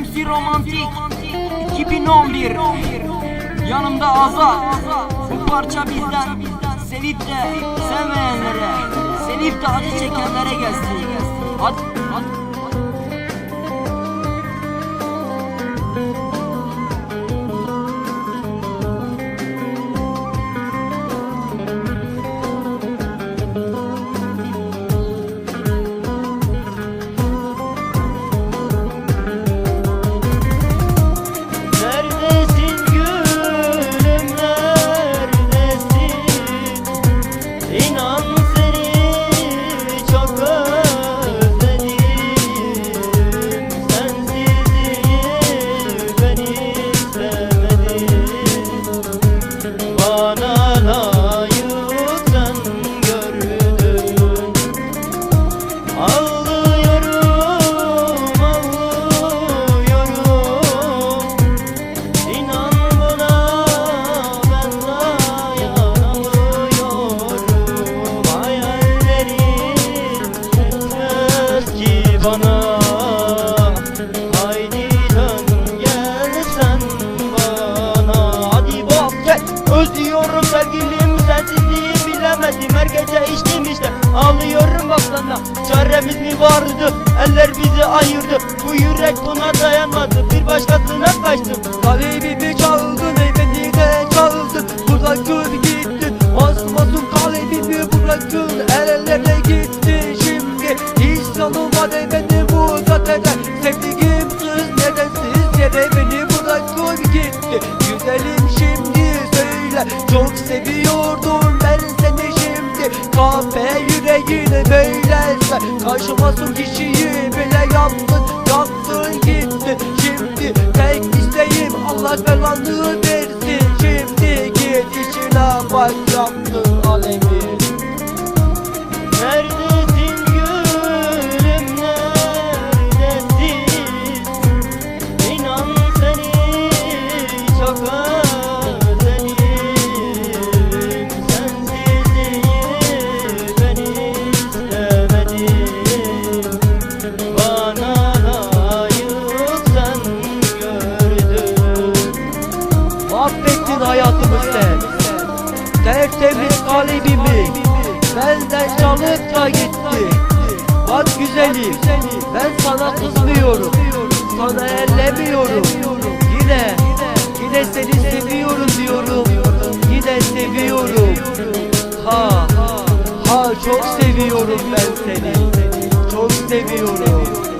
MC Romantik. 2011 Yanımda Azat Bu parça bizden. Sevip de sevmeyenlere Sevip de acı çekenlere gelsin. Hadi, hadi. Bana layık sen gördün Ağlıyorum, özlüyorum sevgilim Sensizliği bilemedim. Her gece içtim işte Ağlıyorum bak sana çaremiz mi vardı? Eller bizi ayırdı. Bu yürek buna dayanmadı. Bir başkasına kaçtım Kalbimi çaldın ey beni de çaldın Bırakın gittin Masum masum kalbimi bırakın El ellerine Kahve yüreğini böylese Karşıma son kişiyi bile Benden çalıp da gitti. Bak güzelim Ben sana kızmıyorum. Sana ellemiyorum. Yine Yine seni seviyorum diyorum. Yine seviyorum. Ha Ha çok seviyorum ben seni. Çok seviyorum